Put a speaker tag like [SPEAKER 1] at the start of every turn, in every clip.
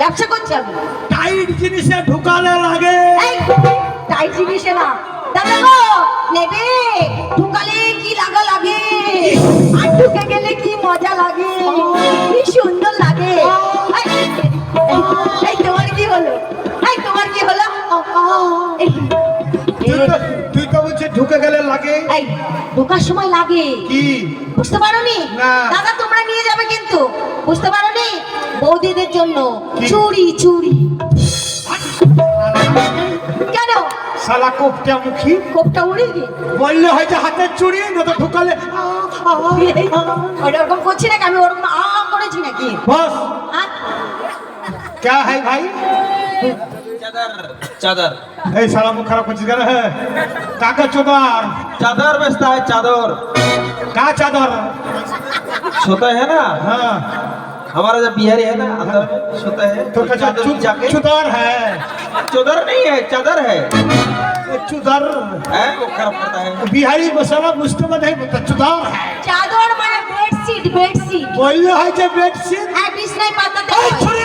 [SPEAKER 1] ব্যবসা করছি আমি।
[SPEAKER 2] টাইট জিনিসে ঢুকালে লাগে।
[SPEAKER 1] টাইট জিনিসে না। দাদা গো নেবে? ঢুকালে কি লাগা লাগে? আর ঢুকে গেলে কি মজা লাগে? কি সুন্দর লাগে। এই, তোমার কি হলো? এই তোমার কি হলো?
[SPEAKER 2] তুই তো বলছিস ঢুকে গেলে লাগে।
[SPEAKER 1] ঢোকার সময় লাগে।
[SPEAKER 2] কি?
[SPEAKER 1] বুঝতে পারোনি? দাদা তোমরা নিয়ে যাবে কিন্তু। বুঝতে পারোনি? বৌদিদের জন্য চুরি চুরি কেন?
[SPEAKER 2] শালা কোপটা মুখি।
[SPEAKER 1] কোপটা উড়ে গিয়ে
[SPEAKER 2] বললে হয়তো হাতের চুড়ি না তো ঢুকালে
[SPEAKER 1] ওরকম করছি নাকি? আমি ওরকম আ করেছি নাকি?
[SPEAKER 2] বস। ক্যা হ্যাঁ ভাই?
[SPEAKER 3] चादर चादर।
[SPEAKER 2] साला मुख खराब कुछ कर है। काका चोबार
[SPEAKER 3] चादर बेचता है चादर।
[SPEAKER 2] का चादर?
[SPEAKER 3] छोटा है ना?
[SPEAKER 2] हाँ।
[SPEAKER 3] हमारा जब बिहारी है ना अंदर हाँ। छोटा है
[SPEAKER 2] तो,
[SPEAKER 3] तो चादर जाके
[SPEAKER 2] चुदर है।
[SPEAKER 3] चुदर नहीं है चादर है।
[SPEAKER 2] चुदर
[SPEAKER 3] है वो खराब करता है।
[SPEAKER 2] बिहारी मसाला मुझको मत है चुदर है।
[SPEAKER 1] चादर
[SPEAKER 2] माने बेडशीट बेडशीट। बोलियो
[SPEAKER 1] है जे बेडशीट।
[SPEAKER 2] है
[SPEAKER 1] बिस्तर
[SPEAKER 2] पाता है
[SPEAKER 1] छुरी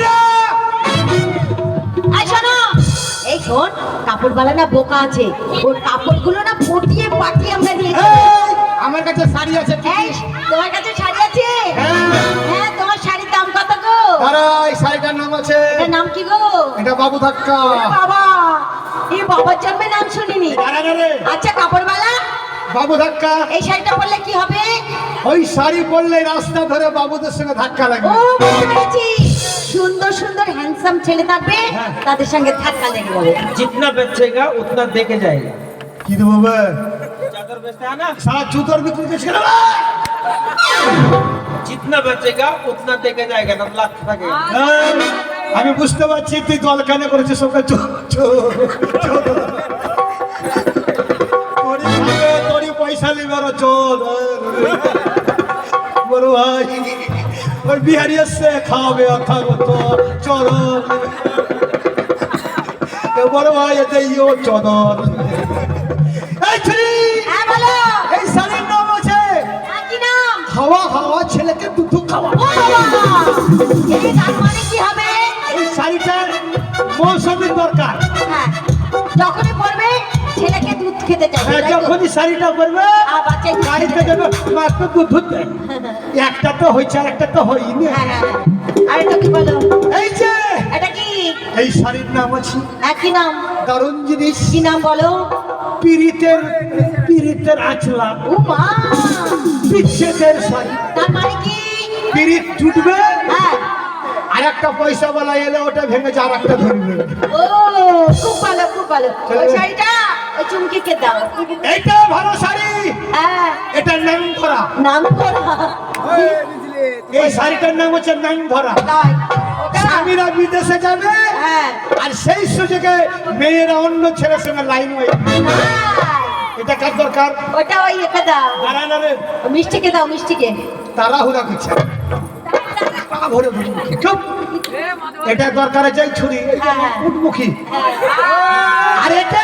[SPEAKER 1] শোন কাপড়ওয়ালা না বোকা আছে। ওর কাপড়গুলো না ফটিয়ে পাঠিয়ে আমরা
[SPEAKER 2] এই, আমার কাছে শাড়ি আছে
[SPEAKER 1] তোমার কাছে শাড়ি আছে?
[SPEAKER 2] হ্যাঁ।
[SPEAKER 1] হ্যাঁ তোমার শাড়ির দাম কত গো?
[SPEAKER 2] এই শাড়িটার নাম আছে।
[SPEAKER 1] এটার নাম কি গো?
[SPEAKER 2] এটা বাবু ধাক্কা।
[SPEAKER 1] বাবা এই বাবার জন্মে নাম শুনিনি। আচ্ছা কাপড়ওয়ালা
[SPEAKER 2] বাবু ধাক্কা।
[SPEAKER 1] এই শাড়িটা পরলে কি হবে?
[SPEAKER 2] ওই শাড়ি পরলে রাস্তা ধরে বাবুদের সঙ্গে ধাক্কা লাগবে।
[SPEAKER 1] ও বুঝতে পেরেছি সুন্দর সুন্দর হ্যান্ডসাম ছেলে থাকবে
[SPEAKER 2] হ্যাঁ।
[SPEAKER 1] তাদের সঙ্গে ধাক্কা লেগে যাবে
[SPEAKER 3] जितना बेचेगा उतना दे के जाएगा
[SPEAKER 2] কি দেবো বে
[SPEAKER 3] चादर बेचता है ना
[SPEAKER 2] সারা জুতোর বিক্রি করছে কেন বে?
[SPEAKER 3] जितना बेचेगा उतना दे के जाएगा ना लाख टका
[SPEAKER 2] এই, আমি বুঝতে পারছি তুই দল কেন করেছিস সবকে চো চো চো। তোরই খাবে, তোরই পয়সা নিবে ওরা চোর বড় ভাই ওই বিহারি এসছে খাওয়াবে অর্থাৎ তো চোর বড় ভাই এতে ইও এই ছেলে,
[SPEAKER 1] হ্যাঁ
[SPEAKER 2] এই শাড়ির নাম আছে।
[SPEAKER 1] আর কি নাম?
[SPEAKER 2] হাওয়া হাওয়া ছেলেকে দুধ খাওয়া
[SPEAKER 1] যখনই
[SPEAKER 2] শাড়িটা
[SPEAKER 1] বাচ্চা
[SPEAKER 2] গাড়িতে যাবে মাত্র দুধ একটা তো হয়েছে আর একটা তো হয়নি।
[SPEAKER 1] হ্যাঁ হ্যাঁ হ্যাঁ। আর এটা কি বলো?
[SPEAKER 2] এই যে
[SPEAKER 1] এটা কি?
[SPEAKER 2] এই শাড়ির নাম আছে।
[SPEAKER 1] একই নাম?
[SPEAKER 2] দারুণ জিনিস
[SPEAKER 1] কি নাম বলো?
[SPEAKER 2] পিরিতের পিরিতের আঁচলা।
[SPEAKER 1] ও মা!
[SPEAKER 2] বিচ্ছেদের শাড়ি।
[SPEAKER 1] তার মানে কি?
[SPEAKER 2] পিরিত ছুটবে
[SPEAKER 1] হ্যাঁ।
[SPEAKER 2] আর একটা পয়সা বলা এলে ওটা ভেঙে আর একটা ধরবে
[SPEAKER 1] ও খুব ভালো খুব ভালো। ওই শাড়িটা চুমকিকে দাও।
[SPEAKER 2] এইটা ভালো শাড়ি।
[SPEAKER 1] হ্যাঁ।
[SPEAKER 2] এটার নাম ধরা
[SPEAKER 1] নাম করা
[SPEAKER 2] এই শাড়িটার নাম হচ্ছে নাম ধরা স্বামীরা বিদেশে যাবে
[SPEAKER 1] হ্যাঁ।
[SPEAKER 2] আর সেই সুযোগে মেয়েরা অন্য ছেলের সঙ্গে লাইন হয়ে এটা কার দরকার?
[SPEAKER 1] ওটা ওই একে দাও।
[SPEAKER 2] দাঁড়া রে।
[SPEAKER 1] মিষ্টিকে দাও মিষ্টিকে।
[SPEAKER 2] তাড়াহুড়া করছে। পা ভরে চুপ। এটা দরকার আছে ছুরি।
[SPEAKER 1] হ্যাঁ, হ্যাঁ।
[SPEAKER 2] উঠমুখী
[SPEAKER 1] হ্যাঁ।
[SPEAKER 2] আর এটা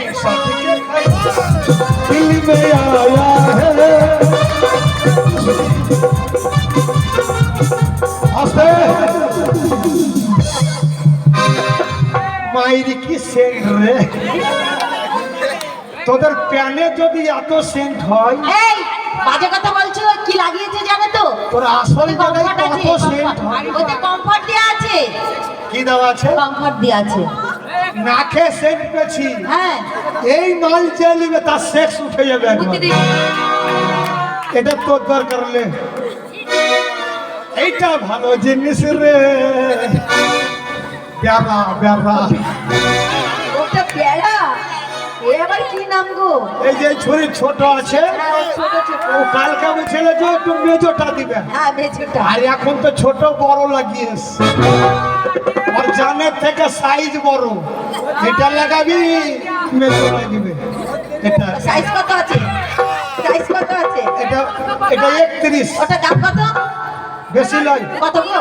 [SPEAKER 2] दिल में आया है আস্তে মাইরি কি সেন্ট রে তোদের প্যানে যদি এত সেন্ট হয়
[SPEAKER 1] এই বাজে কথা বলছো কি লাগিয়েছে জানো তো
[SPEAKER 2] তোর আসল জায়গায়
[SPEAKER 1] কমফর্ট আছে
[SPEAKER 2] কত সেন্ট হয়
[SPEAKER 1] ওতে কমফর্ট দেওয়া আছে
[SPEAKER 2] কি দেওয়া আছে
[SPEAKER 1] কমফর্ট দেওয়া আছে
[SPEAKER 2] নাকে সেন্ট পেছি
[SPEAKER 1] হ্যাঁ।
[SPEAKER 2] এই নল যে নিবে তার সেক্স উঠে যাবে এটা তোর দরকার লে এইটা ভালো জিনিস রে। ব্যাবা ব্যাবা
[SPEAKER 1] ওটা পেয়ারা এ আবার কি নাম গো?
[SPEAKER 2] এই যে ছুরি ছোট আছে
[SPEAKER 1] হ্যাঁ, ছোট ছোট।
[SPEAKER 2] ও কালকে বলছিল যে একটু মেজোটা দিবে।
[SPEAKER 1] হ্যাঁ
[SPEAKER 2] আর এখন তো ছোট বড় লাগিয়েস আর জানে এর থেকে সাইজ বড়। এটা লাগাবি মেজো লাগবে। এটা।
[SPEAKER 1] সাইজ কত আছে? সাইজ কত আছে?
[SPEAKER 2] এটা এটা একত্রিশ।
[SPEAKER 1] ওটা দাম কত?
[SPEAKER 2] বেশি নয়।
[SPEAKER 1] কত গো?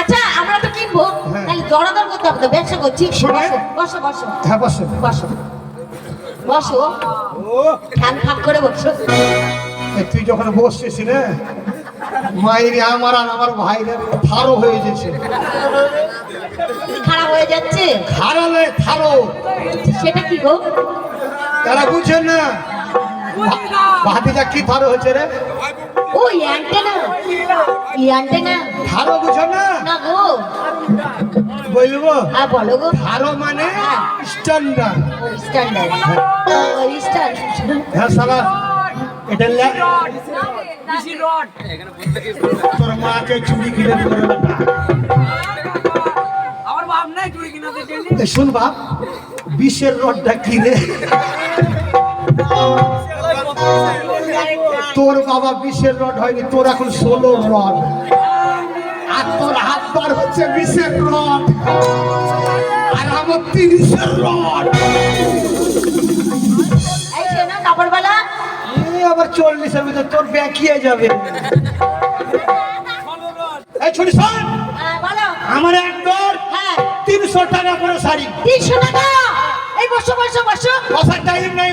[SPEAKER 1] আচ্ছা আমরা তো কিনবো।
[SPEAKER 2] হ্যাঁ।
[SPEAKER 1] তাহলে দরদর করতে হবে ব্যবসা করছি। বসো বসো।
[SPEAKER 2] হ্যাঁ বসে।
[SPEAKER 1] বসো। বসো।
[SPEAKER 2] ও
[SPEAKER 1] খান খান করে বসো।
[SPEAKER 2] তুই যখন বসছিস রে মায়ের আমার আর আমার ভাইরে থারো হয়ে গেছে।
[SPEAKER 1] খারাপ হয়ে যাচ্ছে?
[SPEAKER 2] খারালে থারো।
[SPEAKER 1] সেটা কি গো?
[SPEAKER 2] তারা বুঝছেন না। ভাতিজা কি থারো হয়েছে রে?
[SPEAKER 1] ও অ্যান্টেনা ই অ্যান্টেনা
[SPEAKER 2] থারো বুঝো না।
[SPEAKER 1] না গো।
[SPEAKER 2] বলব?
[SPEAKER 1] হ্যাঁ বলো গো।
[SPEAKER 2] থারো মানে স্ট্যান্ডার্ড
[SPEAKER 1] ও স্ট্যান্ডার্ড ও স্ট্যান্ডার্ড
[SPEAKER 2] হ্যাঁ সালা এটা লে- তোর মাকে চুরি কিনে করে
[SPEAKER 4] আমার বাপ নাই চুরি কিনা দিতে।
[SPEAKER 2] এ শুন বাপ বিষের রডটা কিনে তোর বাবা বিষের রড হয়নি তোর এখন ষোলো রড। আর তোর হাত বার হচ্ছে বিষের রড। আর আমার তিরিশের রড।
[SPEAKER 1] শোনো
[SPEAKER 2] আবার চল্লিশের ভিতরে তোর ব্যাকিয়ে যাবে। এই ছোট শোন
[SPEAKER 1] হ্যাঁ
[SPEAKER 2] আমার একদম
[SPEAKER 1] হ্যাঁ।
[SPEAKER 2] তিনশো টাকা করে শাড়ি।
[SPEAKER 1] তিনশো টাকা? এই বসো বসো বসো।
[SPEAKER 2] বসার টাইম নাই।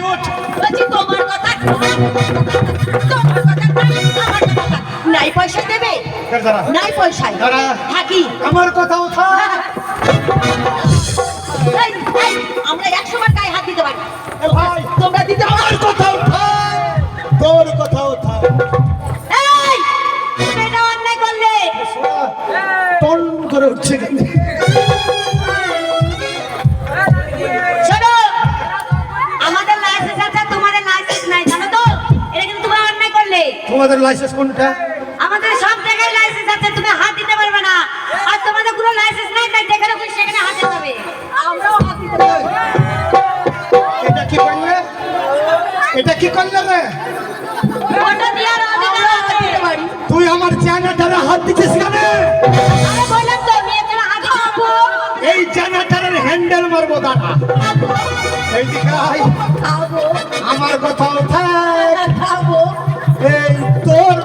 [SPEAKER 1] নাই পয়সা দেবে। নাই পয়সায়?
[SPEAKER 2] থাকি
[SPEAKER 1] হ্যাঁ
[SPEAKER 2] আমার কথা উঠা
[SPEAKER 1] তোমাদের লাইসেন্স
[SPEAKER 2] কোনটা?
[SPEAKER 1] আমাদের সব জায়গায় লাইসেন্স আছে তুমি হাত দিতে পারবে না। আর তোমাদের কোনো লাইসেন্স নাই তাই যেখানে খুশি সেখানে হাত দিতে হবে। আমরাও হাত দিতে পারব।
[SPEAKER 2] এটা কি করলে? এটা কি করলে রে?
[SPEAKER 1] ওটা দিয়ে আমি দিতে পারি।
[SPEAKER 2] তুই আমার চ্যানেল জানাটারে হাত দিচ্ছিস কেন?
[SPEAKER 1] আরে বললাম তো হাত খাব
[SPEAKER 2] এই জানাটারের হ্যান্ডেল মারবো দাঁড়া এইদিকে আয়।
[SPEAKER 1] খাব।
[SPEAKER 2] আমার কথা এই তোর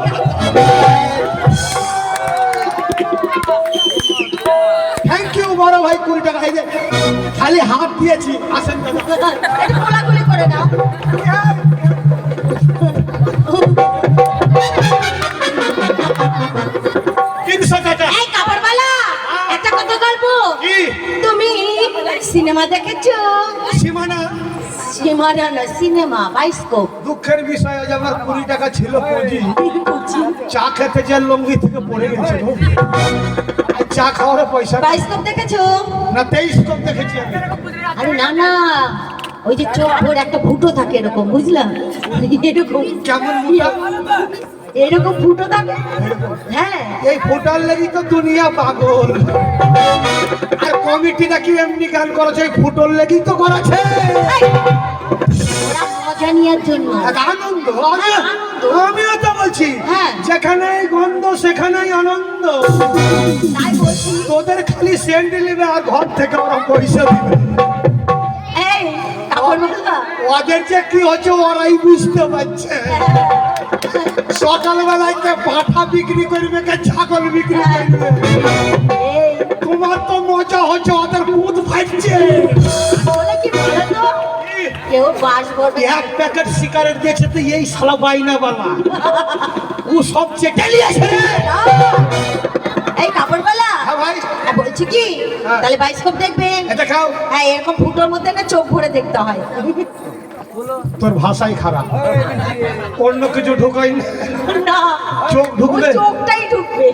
[SPEAKER 2] থ্যাংক ইউ বড় ভাই কুড়ি টাকা। এই যে খালি হাত দিয়েছি আসেন।
[SPEAKER 1] কোলাকুলি করে নাও।
[SPEAKER 2] তিনশো টাকা।
[SPEAKER 1] এই কাপড়ওয়ালা একটা কথা গল্প তুমি সিনেমা দেখেছ?
[SPEAKER 2] সীমানা
[SPEAKER 1] সিনেমা না সিনেমা বাইস্কোপ।
[SPEAKER 2] দুঃখের বিষয় আজ আমার কুড়ি টাকা ছিল পুঁজি। চা খেতে যে লঙ্গি থেকে পড়ে চা খাওয়ার পয়সা
[SPEAKER 1] বাইস্কোপ দেখেছ?
[SPEAKER 2] না তেইশ কম দেখেছি
[SPEAKER 1] আরে না না। ওই যে চোখ একটা ফুটো থাকে এরকম বুঝলাম? এরকম।
[SPEAKER 2] কেমন?
[SPEAKER 1] এরকম ফুটো থাকে? হ্যাঁ।
[SPEAKER 2] এই ফোটার লাগি তো দুনিয়া পাগল। আর কমিটি নাকি এমনি গান করেছে এই ফুটোর লাগি তো করেছে। এক আনন্দ আমি-
[SPEAKER 1] আনন্দ।
[SPEAKER 2] আমিও তো বলছি
[SPEAKER 1] হ্যাঁ।
[SPEAKER 2] যেখানেই গন্ধ সেখানেই আনন্দ। তোদের খালি সেন্ট নেবে আর ঘর থেকে ওরা পয়সা দিবে। ওদের যে কি হচ্ছে ওরাই বুঝতে পারছে। সকালবেলায় কে পাঠা বিক্রি করবে কে ছাগল বিক্রি করবে? তোমার তো মজা হচ্ছে ওদের মুখ ফাটছে এক প্যাকেট সিগারেট দিয়েছে তো এই শালা বাইনা বালা। ও সব
[SPEAKER 1] তাহলে বাইস্কোপ দেখবেন?
[SPEAKER 2] এটা খাও।
[SPEAKER 1] হ্যাঁ এরকম ফুটোর মধ্যে না চোখ ভরে দেখতে হয়।
[SPEAKER 2] তোর ভাষাই খারাপ। অন্য কিছু ঢুকাই না।
[SPEAKER 1] না
[SPEAKER 2] চোখ ঢুকবে?
[SPEAKER 1] চোখটাই ঢুকবে।